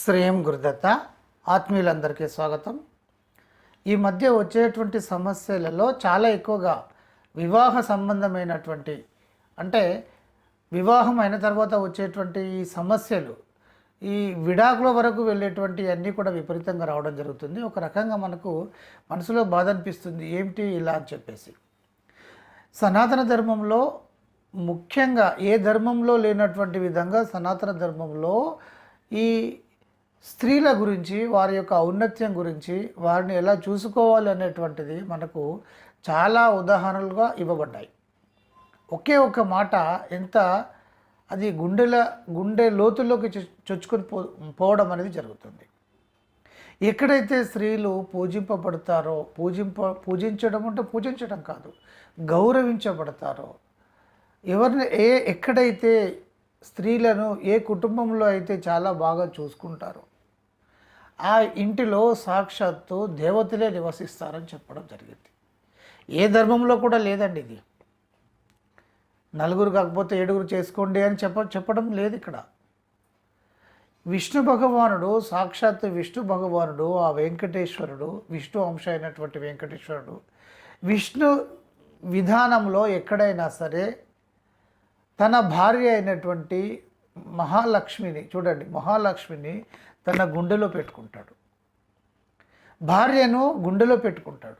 శ్రేయం గురుదత్త. ఆత్మీయులందరికీ స్వాగతం. ఈ మధ్య వచ్చేటువంటి సమస్యలలో చాలా ఎక్కువగా వివాహ సంబంధమైనటువంటి అంటే వివాహం అయిన తర్వాత వచ్చేటువంటి ఈ సమస్యలు ఈ విడాకుల వరకు వెళ్ళేటువంటి అన్నీ కూడా విపరీతంగా రావడం జరుగుతుంది. ఒక రకంగా మనకు మనసులో బాధ అనిపిస్తుంది. ఏమిటి ఇలా అని చెప్పేసి. సనాతన ధర్మంలో ముఖ్యంగా ఏ ధర్మంలో లేనటువంటి విధంగా సనాతన ధర్మంలో ఈ స్త్రీల గురించి వారి యొక్క ఔన్నత్యం గురించి వారిని ఎలా చూసుకోవాలి అనేటువంటిది మనకు చాలా ఉదాహరణలుగా ఇవ్వబడ్డాయి. ఒకే ఒక్క మాట ఎంత అది గుండెల గుండె లోతుల్లోకి చొచ్చుకొని పో పోవడం అనేది జరుగుతుంది. ఎక్కడైతే స్త్రీలు పూజింపబడతారో పూజింప పూజించడం అంటే పూజించడం కాదు గౌరవించబడతారో ఎవరిని ఏ ఎక్కడైతే స్త్రీలను ఏ కుటుంబంలో అయితే చాలా బాగా చూసుకుంటారో ఆ ఇంటిలో సాక్షాత్తు దేవతలే నివసిస్తారని చెప్పడం జరిగింది. ఏ ధర్మంలో కూడా లేదండి ఇది. నలుగురు కాకపోతే ఏడుగురు చేసుకోండి అని చెప్ప చెప్పడం లేదు ఇక్కడ. విష్ణు భగవానుడు సాక్షాత్ విష్ణు భగవానుడు ఆ వెంకటేశ్వరుడు విష్ణు అంశ అయినటువంటి వెంకటేశ్వరుడు విష్ణు విధానంలో ఎక్కడైనా సరే తన భార్య అయినటువంటి మహాలక్ష్మిని చూడండి మహాలక్ష్మిని తన గుండెలో పెట్టుకుంటాడు. భార్యను గుండెలో పెట్టుకుంటాడు.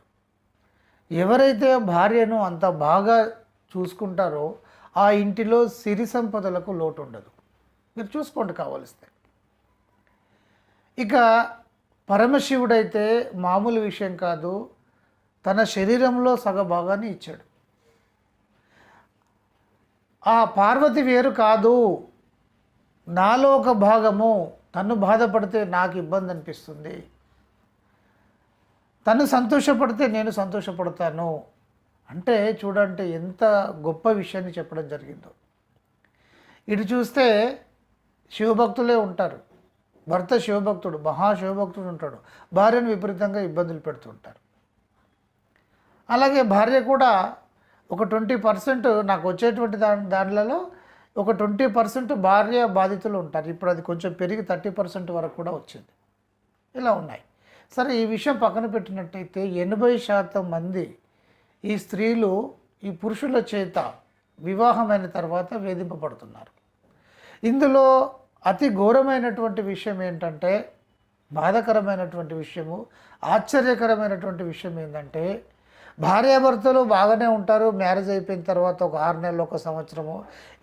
ఎవరైతే భార్యను అంత బాగా చూసుకుంటారో ఆ ఇంటిలో సిరి సంపదలకు లోటు ఉండదు మీరు చూసుకోండి కావలిస్తే. ఇక పరమశివుడైతే మామూలు విషయం కాదు తన శరీరంలో సగ భాగాన్ని ఇచ్చాడు. ఆ పార్వతి వేరు కాదు నాలో ఒక భాగము తను బాధపడితే నాకు ఇబ్బంది అనిపిస్తుంది. తను సంతోషపడితే నేను సంతోషపడతాను. అంటే చూడండి ఎంత గొప్ప విషయాన్ని చెప్పడం జరిగిందో. ఇటు చూస్తే శివభక్తులే ఉంటారు. భర్త శివభక్తుడు మహాశివభక్తుడు ఉంటాడు. భార్యను విపరీతంగా ఇబ్బందులు పెడుతుంటారు అలాగే భార్య కూడా ఒక ట్వంటీ పర్సెంట్ నాకు వచ్చేటువంటి దాని దానిలలో ఒక ట్వంటీ పర్సెంట్ భార్య బాధితులు ఉంటారు. ఇప్పుడు అది కొంచెం పెరిగి థర్టీ పర్సెంట్ వరకు కూడా వచ్చింది. ఇలా ఉన్నాయి. సరే ఈ విషయం పక్కన పెట్టినట్టయితే ఎనభై శాతం మంది ఈ స్త్రీలు ఈ పురుషుల చేత వివాహమైన తర్వాత వేధింపబడుతున్నారు. ఇందులో అతి ఘోరమైనటువంటి విషయం ఏంటంటే బాధకరమైనటువంటి విషయము ఆశ్చర్యకరమైనటువంటి విషయం ఏంటంటే భార్యాభర్తలు బాగానే ఉంటారు. మ్యారేజ్ అయిపోయిన తర్వాత ఒక ఆరు నెలలు ఒక సంవత్సరము.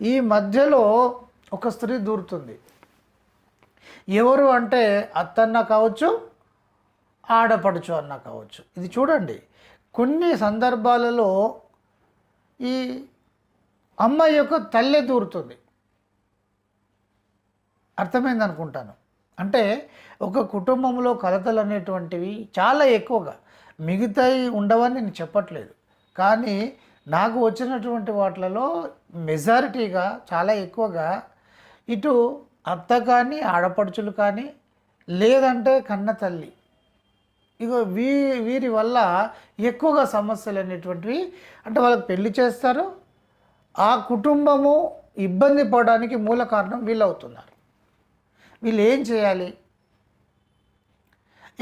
ఈ మధ్యలో ఒక స్త్రీ దూరుతుంది. ఎవరు అంటే అత్తన్న కావచ్చు ఆడపడుచు అన్న కావచ్చు. ఇది చూడండి. కొన్ని సందర్భాలలో ఈ అమ్మాయి యొక్క తల్లే దూరుతుంది. అర్థమైంది అనుకుంటాను అంటే ఒక కుటుంబంలో కలతలు అనేటువంటివి చాలా ఎక్కువగా. మిగతాయి ఉండవని నేను చెప్పట్లేదు. కానీ నాకు వచ్చినటువంటి వాటిలలో మెజారిటీగా చాలా ఎక్కువగా ఇటు అత్త కానీ ఆడపడుచులు కానీ లేదంటే కన్న తల్లి. ఇగో వీ వీరి వల్ల ఎక్కువగా సమస్యలు అనేటువంటివి అంటే వాళ్ళకి పెళ్ళి చేస్తారు. ఆ కుటుంబము ఇబ్బంది పడడానికి మూల కారణం వీళ్ళు అవుతున్నారు వీళ్ళు ఏం చేయాలి?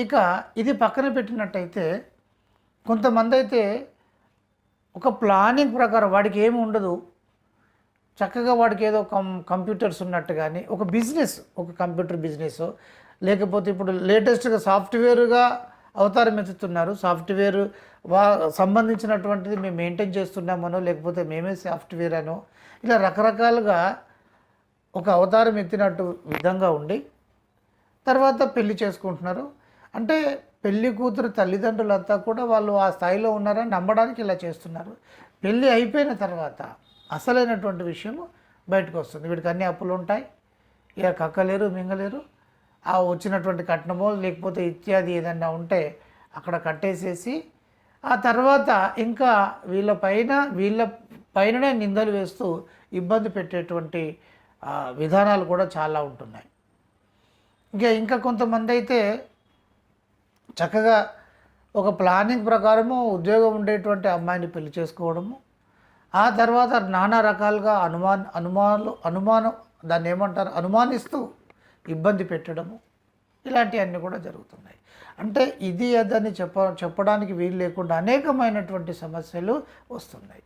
ఇక ఇది పక్కన పెట్టినట్టయితే కొంతమంది అయితే ఒక ప్లానింగ్ ప్రకారం వాడికి ఏమి ఉండదు. చక్కగా వాడికి ఏదో కం కంప్యూటర్స్ ఉన్నట్టు కానీ ఒక బిజినెస్ ఒక కంప్యూటర్ బిజినెస్ లేకపోతే ఇప్పుడు లేటెస్ట్గా సాఫ్ట్వేర్గా అవతారం ఎత్తుతున్నారు. సాఫ్ట్వేర్ వా సంబంధించినటువంటిది మేము మెయింటైన్ చేస్తున్నామనో లేకపోతే మేమే సాఫ్ట్వేర్ అనో ఇలా రకరకాలుగా ఒక అవతారం ఎత్తినట్టు విధంగా ఉండి తర్వాత పెళ్ళి చేసుకుంటున్నారు. అంటే పెళ్ళి కూతురు తల్లిదండ్రులంతా కూడా వాళ్ళు ఆ స్థాయిలో ఉన్నారని నమ్మడానికి ఇలా చేస్తున్నారు. పెళ్ళి అయిపోయిన తర్వాత అసలైనటువంటి విషయం బయటకు వస్తుంది. వీడికి అన్ని అప్పులు ఉంటాయి. ఇక కక్కలేరు మింగలేరు. ఆ వచ్చినటువంటి కట్నమో లేకపోతే ఇత్యాది ఏదన్నా ఉంటే అక్కడ కట్టేసేసి ఆ తర్వాత ఇంకా వీళ్ళ పైన వీళ్ళ పైననే నిందలు వేస్తూ ఇబ్బంది పెట్టేటువంటి విధానాలు కూడా చాలా ఉంటున్నాయి. ఇంకా ఇంకా కొంతమంది అయితే చక్కగా ఒక ప్లానింగ్ ప్రకారము ఉద్యోగం ఉండేటువంటి అమ్మాయిని పెళ్ళి చేసుకోవడము. ఆ తర్వాత నానా రకాలుగా అనుమాన్ అనుమానాలు అనుమానం దాన్ని ఏమంటారు? అనుమానిస్తూ ఇబ్బంది పెట్టడము. ఇలాంటివన్నీ కూడా జరుగుతున్నాయి. అంటే ఇది అదని చెప్ప చెప్పడానికి వీలు లేకుండా అనేకమైనటువంటి సమస్యలు వస్తున్నాయి.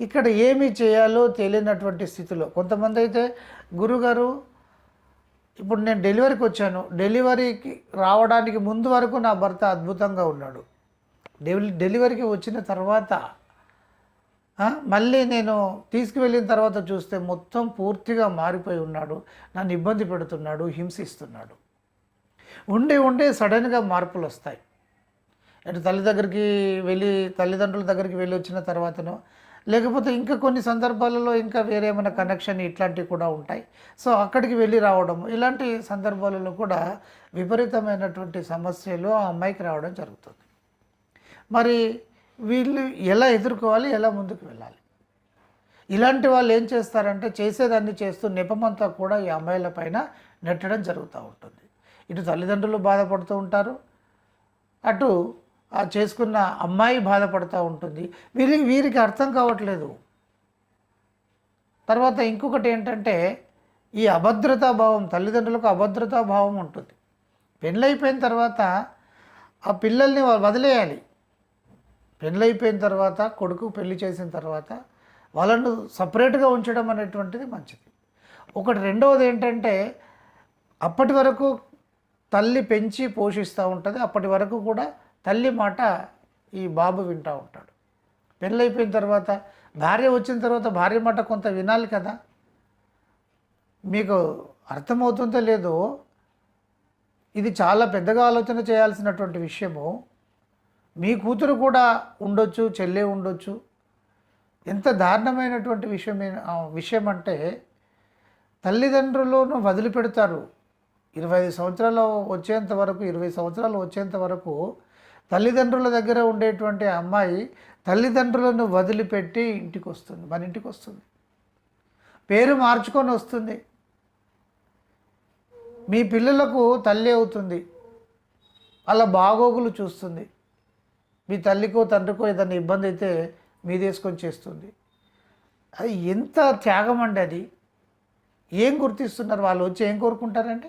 ఇక్కడ ఏమి చేయాలో తెలియనటువంటి స్థితిలో కొంతమంది అయితే గురుగారు ఇప్పుడు నేను డెలివరీకి వచ్చాను. డెలివరీకి రావడానికి ముందు వరకు నా భర్త అద్భుతంగా ఉన్నాడు. డెలి డెలివరీకి వచ్చిన తర్వాత మళ్ళీ నేను తీసుకువెళ్ళిన తర్వాత చూస్తే మొత్తం పూర్తిగా మారిపోయి ఉన్నాడు. నన్ను ఇబ్బంది పెడుతున్నాడు హింసిస్తున్నాడు. ఉండి ఉండి సడన్గా మార్పులు వస్తాయి. అంటే తల్లి దగ్గరికి వెళ్ళి తల్లిదండ్రుల దగ్గరికి వెళ్ళి వచ్చిన తర్వాతనో లేకపోతే ఇంకా కొన్ని సందర్భాలలో ఇంకా వేరే ఏమైనా కనెక్షన్ ఇట్లాంటివి కూడా ఉంటాయి. సో అక్కడికి వెళ్ళి రావడం ఇలాంటి సందర్భాలలో కూడా విపరీతమైనటువంటి సమస్యలు ఆ అమ్మాయికి రావడం జరుగుతుంది. మరి వీళ్ళు ఎలా ఎదుర్కోవాలి ఎలా ముందుకు వెళ్ళాలి? ఇలాంటి వాళ్ళు ఏం చేస్తారంటే చేసేదాన్ని చేస్తూ నెపమంతా కూడా ఈ అమ్మాయిల పైన నెట్టడం జరుగుతూ ఉంటుంది. ఇటు తల్లిదండ్రులు బాధపడుతూ ఉంటారు అటు చేసుకున్న అమ్మాయి బాధపడుతూ ఉంటుంది. వీరి వీరికి అర్థం కావట్లేదు. తర్వాత ఇంకొకటి ఏంటంటే ఈ అభద్రతా భావం తల్లిదండ్రులకు అభద్రతా భావం ఉంటుంది. పెళ్ళైపోయిన తర్వాత ఆ పిల్లల్ని వదిలేయాలి. పెళ్ళైపోయిన తర్వాత కొడుకు పెళ్ళి చేసిన తర్వాత వాళ్ళను సపరేట్గా ఉంచడం అనేటువంటిది మంచిది. ఒకటి రెండవది ఏంటంటే అప్పటి వరకు తల్లి పెంచి పోషిస్తూ ఉంటుంది. అప్పటి వరకు కూడా తల్లి మాట ఈ బాబు వింటూ ఉంటాడు. పెళ్ళైపోయిన తర్వాత భార్య వచ్చిన తర్వాత భార్య మాట కొంత వినాలి కదా? మీకు అర్థమవుతుందో లేదో ఇది చాలా పెద్దగా ఆలోచన చేయాల్సినటువంటి విషయము. మీ కూతురు కూడా ఉండొచ్చు చెల్లె ఉండొచ్చు. ఎంత దారుణమైనటువంటి విషయం విషయం అంటే తల్లిదండ్రులను వదిలిపెడతారు. ఇరవై ఐదు సంవత్సరాలు వచ్చేంత వరకు ఇరవై సంవత్సరాలు వచ్చేంత వరకు తల్లిదండ్రుల దగ్గర ఉండేటువంటి అమ్మాయి తల్లిదండ్రులను వదిలిపెట్టి ఇంటికి వస్తుంది మన ఇంటికి వస్తుంది పేరు మార్చుకొని వస్తుంది. మీ పిల్లలకు తల్లి అవుతుంది. అలా బాగోగులు చూస్తుంది. మీ తల్లికో తండ్రికో ఏదైనా ఇబ్బంది అయితే మీ తీసుకొని చేస్తుంది. అది ఎంత త్యాగం అండి అది. ఏం గుర్తిస్తున్నారు? వాళ్ళు వచ్చి ఏం కోరుకుంటారంటే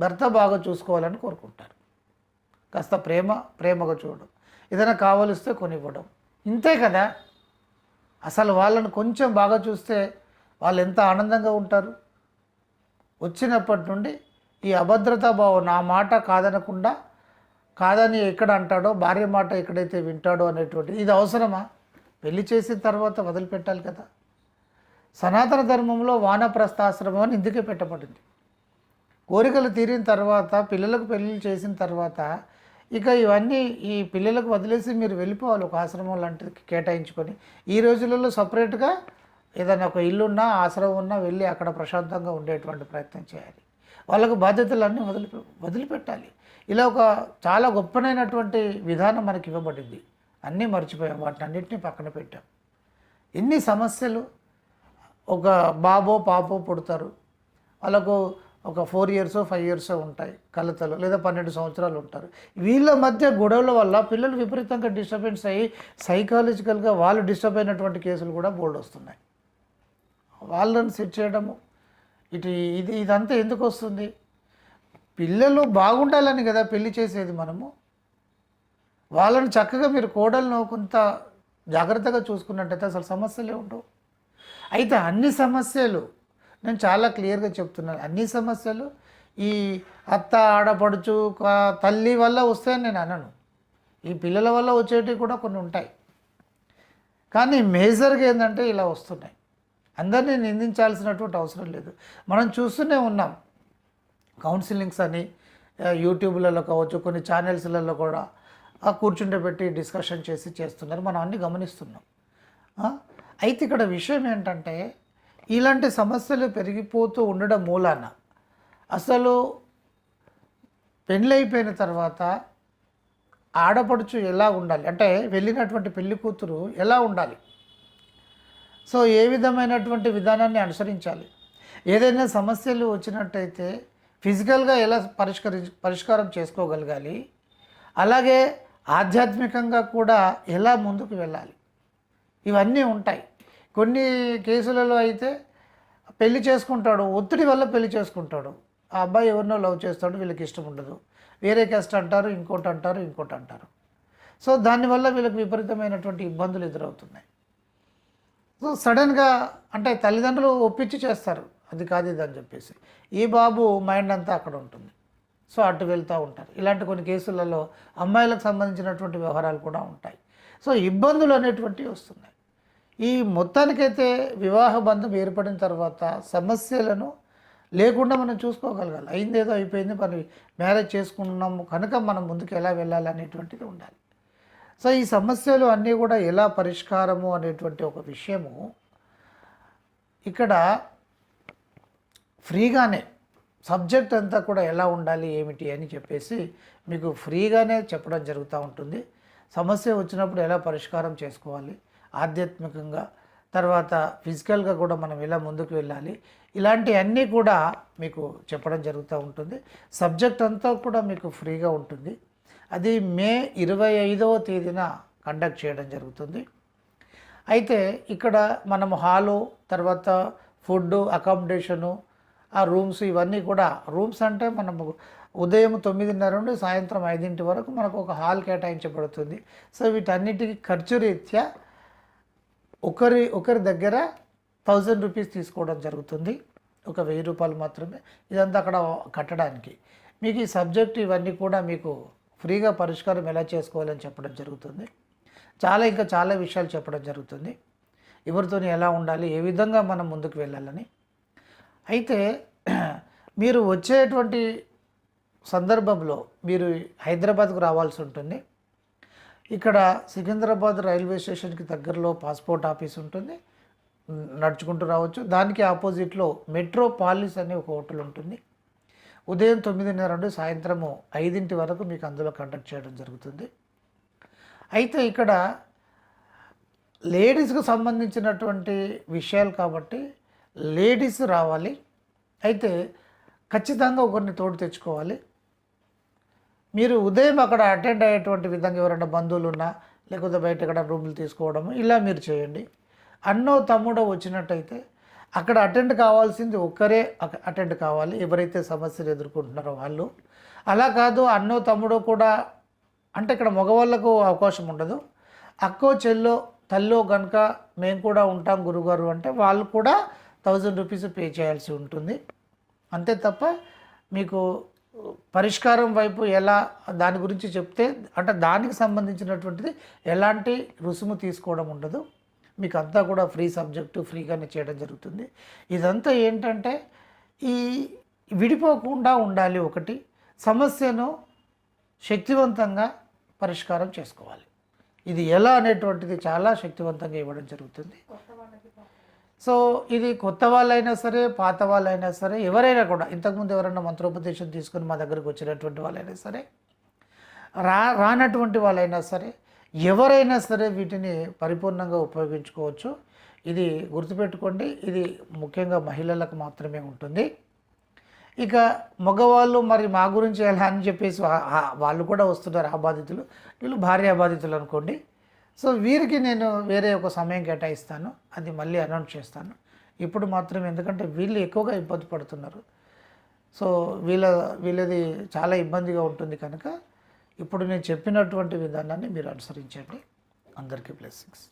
భర్త బాగా చూసుకోవాలని కోరుకుంటారు. కాస్త ప్రేమ ప్రేమగా చూడడం. ఏదైనా కావలిస్తే కొనివ్వడం. ఇంతే కదా? అసలు వాళ్ళని కొంచెం బాగా చూస్తే వాళ్ళు ఎంత ఆనందంగా ఉంటారు? వచ్చినప్పటి నుండి ఈ అభద్రతా భావం నా మాట కాదనకుండా కాదని ఎక్కడ అంటాడో భార్య మాట ఎక్కడైతే వింటాడో అనేటువంటిది ఇది అవసరమా? పెళ్ళి చేసిన తర్వాత వదిలిపెట్టాలి కదా. సనాతన ధర్మంలో వానప్రస్థాశ్రమం అని ఇందుకే పెట్టబడింది. కోరికలు తీరిన తర్వాత పిల్లలకు పెళ్ళిళ్ళు చేసిన తర్వాత ఇక ఇవన్నీ ఈ పిల్లలకు వదిలేసి మీరు వెళ్ళిపోవాలి ఒక ఆశ్రమం లాంటిది కేటాయించుకొని. ఈ రోజులలో సపరేట్గా ఏదైనా ఒక ఇల్లున్నా ఆశ్రమం ఉన్నా వెళ్ళి అక్కడ ప్రశాంతంగా ఉండేటువంటి ప్రయత్నం చేయాలి. వాళ్ళకు బాధ్యతలన్నీ వదిలి వదిలిపెట్టాలి. ఇలా ఒక చాలా గొప్పనైనటువంటి విధానం మనకి ఇవ్వబడింది. అన్నీ మర్చిపోయాం వాటిని అన్నింటినీ పక్కన పెట్టాం. ఎన్ని సమస్యలు ఒక బాబో పాపో పుడతారు. వాళ్ళకు ఒక ఫోర్ ఇయర్స్ ఫైవ్ ఇయర్స్ ఉంటాయి కలతలు లేదా పన్నెండు సంవత్సరాలు ఉంటారు. వీళ్ళ మధ్య గొడవల వల్ల పిల్లలు విపరీతంగా డిస్టర్బెన్స్ అయ్యి సైకాలజికల్గా వాళ్ళు డిస్టర్బ్ అయినటువంటి కేసులు కూడా బోల్డ్ వస్తున్నాయి. వాళ్ళని సెట్ చేయడము ఇటు ఇది ఇదంతా ఎందుకు వస్తుంది? పిల్లలు బాగుండాలని కదా పెళ్ళి చేసేది మనము. వాళ్ళని చక్కగా మీరు కోడలను కొంత జాగ్రత్తగా చూసుకున్నట్టయితే అసలు సమస్యలే ఉండవు. అయితే అన్ని సమస్యలు నేను చాలా క్లియర్గా చెప్తున్నాను. అన్ని సమస్యలు ఈ అత్త ఆడపడుచు తల్లి వల్ల వస్తాయని నేను అనను. ఈ పిల్లల వల్ల వచ్చేటివి కూడా కొన్ని ఉంటాయి. కానీ మేజర్గా ఏంటంటే ఇలా వస్తున్నాయి. అందరినీ నిందించాల్సినటువంటి అవసరం లేదు. మనం చూస్తూనే ఉన్నాం. కౌన్సిలింగ్స్ అని యూట్యూబ్లలో కావచ్చు కొన్ని ఛానల్స్లలో కూడా ఆ కూర్చుంటే పెట్టి డిస్కషన్ చేసి చేస్తున్నారు. మనం అన్ని గమనిస్తున్నాం. అయితే ఇక్కడ విషయం ఏంటంటే ఇలాంటి సమస్యలు పెరిగిపోతూ ఉండడం మూలాన అసలు పెళ్ళైపోయిన తర్వాత ఆడపడుచు ఎలా ఉండాలి? అంటే వెళ్ళినటువంటి పెళ్ళి కూతురు ఎలా ఉండాలి? సో ఏ విధమైనటువంటి విధానాన్ని అనుసరించాలి? ఏదైనా సమస్యలు వచ్చినట్టయితే ఫిజికల్గా ఎలా పరిష్కరి పరిష్కారం చేసుకోగలగాలి? అలాగే ఆధ్యాత్మికంగా కూడా ఎలా ముందుకు వెళ్ళాలి? ఇవన్నీ ఉంటాయి. కొన్ని కేసులలో అయితే పెళ్ళి చేసుకుంటాడు ఒత్తిడి వల్ల పెళ్ళి చేసుకుంటాడు. ఆ అబ్బాయి ఎవరినో లవ్ చేస్తాడు వీళ్ళకి ఇష్టం ఉండదు. వేరే క్యాస్ట్ అంటారు ఇంకోటి అంటారు ఇంకోటి అంటారు. సో దానివల్ల వీళ్ళకి విపరీతమైనటువంటి ఇబ్బందులు ఎదురవుతున్నాయి. సో సడన్గా అంటే తల్లిదండ్రులు ఒప్పించి చేస్తారు అది కాదు ఇదని చెప్పేసి. ఈ బాబు మైండ్ అంతా అక్కడ ఉంటుంది. సో అటు వెళ్తూ ఉంటారు. ఇలాంటి కొన్ని కేసులలో అమ్మాయిలకు సంబంధించినటువంటి వ్యవహారాలు కూడా ఉంటాయి. సో ఇబ్బందులు అనేటువంటివి వస్తున్నాయి. ఈ మొత్తానికైతే వివాహ బంధం ఏర్పడిన తర్వాత సమస్యలను లేకుండా మనం చూసుకోగలగాలి. అయిందేదో అయిపోయింది మనం మ్యారేజ్ చేసుకున్నాము కనుక మనం ముందుకు ఎలా వెళ్ళాలి అనేటువంటిది ఉండాలి. సో ఈ సమస్యలు అన్నీ కూడా ఎలా పరిష్కారము అనేటువంటి ఒక విషయము ఇక్కడ ఫ్రీగానే సబ్జెక్ట్ అంతా కూడా ఎలా ఉండాలి ఏమిటి అని చెప్పేసి మీకు ఫ్రీగానే చెప్పడం జరుగుతూ ఉంటుంది. సమస్య వచ్చినప్పుడు ఎలా పరిష్కారం చేసుకోవాలి ఆధ్యాత్మికంగా తర్వాత ఫిజికల్గా కూడా మనం ఇలా ముందుకు వెళ్ళాలి. ఇలాంటివన్నీ కూడా మీకు చెప్పడం జరుగుతూ ఉంటుంది. సబ్జెక్ట్ అంతా కూడా మీకు ఫ్రీగా ఉంటుంది. అది మే ఇరవై ఐదవ తేదీన కండక్ట్ చేయడం జరుగుతుంది. అయితే ఇక్కడ మనము హాలు తర్వాత ఫుడ్ అకామిడేషను ఆ రూమ్స్ ఇవన్నీ కూడా రూమ్స్ అంటే మనము ఉదయం తొమ్మిదిన్నర నుండి సాయంత్రం ఐదింటి వరకు మనకు ఒక హాల్ కేటాయించబడుతుంది. సో వీటన్నిటికీ ఖర్చు రీత్యా ఒకరి ఒకరి దగ్గర థౌజండ్ రూపీస్ తీసుకోవడం జరుగుతుంది. ఒక వెయ్యి రూపాయలు మాత్రమే. ఇదంతా అక్కడ కట్టడానికి. మీకు ఈ సబ్జెక్ట్ ఇవన్నీ కూడా మీకు ఫ్రీగా పరిష్కారం ఎలా చేసుకోవాలని చెప్పడం జరుగుతుంది. చాలా ఇంకా చాలా విషయాలు చెప్పడం జరుగుతుంది. ఎవరితో ఎలా ఉండాలి ఏ విధంగా మనం ముందుకు వెళ్ళాలని. అయితే మీరు వచ్చేటువంటి సందర్భంలో మీరు హైదరాబాద్కు రావాల్సి ఉంటుంది. ఇక్కడ సికింద్రాబాద్ రైల్వే స్టేషన్కి దగ్గరలో పాస్పోర్ట్ ఆఫీస్ ఉంటుంది. నడుచుకుంటూ రావచ్చు. దానికి ఆపోజిట్లో మెట్రో పాలిస్ అనే ఒక హోటల్ ఉంటుంది. ఉదయం తొమ్మిదిన్నర నుండి సాయంత్రము ఐదింటి వరకు మీకు అందులో కండక్ట్ చేయడం జరుగుతుంది. అయితే ఇక్కడ లేడీస్కు సంబంధించినటువంటి విషయాలు కాబట్టి లేడీస్ రావాలి. అయితే ఖచ్చితంగా ఒకరిని తోడు తెచ్చుకోవాలి. మీరు ఉదయం అక్కడ అటెండ్ అయ్యేటువంటి విధంగా ఎవరైనా బంధువులు ఉన్నా లేకపోతే బయట ఎక్కడ రూములు తీసుకోవడము ఇలా మీరు చేయండి. అన్నో తమ్ముడో వచ్చినట్టయితే అక్కడ అటెండ్ కావాల్సింది ఒక్కరే అటెండ్ కావాలి. ఎవరైతే సమస్యలు ఎదుర్కొంటున్నారో వాళ్ళు. అలా కాదు అన్నో తమ్ముడో కూడా అంటే ఇక్కడ మగవాళ్ళకు అవకాశం ఉండదు. అక్కో చెల్లో తల్లో కనుక మేము కూడా ఉంటాం గురుగారు అంటే వాళ్ళు కూడా థౌజండ్ రూపీస్ పే చేయాల్సి ఉంటుంది. అంతే తప్ప మీకు పరిష్కారం వైపు ఎలా దాని గురించి చెప్తే అంటే దానికి సంబంధించినటువంటిది ఎలాంటి రుసుము తీసుకోవడం ఉండదు. మీకు అంతా కూడా ఫ్రీ సబ్జెక్టు ఫ్రీగానే చేయడం జరుగుతుంది. ఇదంతా ఏంటంటే ఈ విడిపోకుండా ఉండాలి ఒకటి సమస్యను శక్తివంతంగా పరిష్కారం చేసుకోవాలి. ఇది ఎలా అనేటువంటిది చాలా శక్తివంతంగా ఇవ్వడం జరుగుతుంది. సో ఇది కొత్త వాళ్ళైనా సరే పాత వాళ్ళైనా సరే ఎవరైనా కూడా ఇంతకుముందు ఎవరైనా మంత్రోపదేశం తీసుకుని మా దగ్గరకు వచ్చినటువంటి వాళ్ళైనా సరే రా రానటువంటి వాళ్ళైనా సరే ఎవరైనా సరే వీటిని పరిపూర్ణంగా ఉపయోగించుకోవచ్చు. ఇది గుర్తుపెట్టుకోండి ఇది ముఖ్యంగా మహిళలకు మాత్రమే ఉంటుంది. ఇక మగవాళ్ళు మరి మా గురించి ఎలా అని చెప్పేసి వాళ్ళు కూడా వస్తున్నారు ఆ బాధితులు. వీళ్ళు భార్య బాధితులు అనుకోండి. సో వీరికి నేను వేరే ఒక సమయం కేటాయిస్తాను. అది మళ్ళీ అనౌన్స్ చేస్తాను. ఇప్పుడు మాత్రం ఎందుకంటే వీళ్ళు ఎక్కువగా ఇబ్బంది పడుతున్నారు. సో వీళ్ళ వీళ్ళది చాలా ఇబ్బందిగా ఉంటుంది కనుక ఇప్పుడు నేను చెప్పినటువంటి విధానాన్ని మీరు అనుసరించండి. అందరికీ బ్లెస్సింగ్స్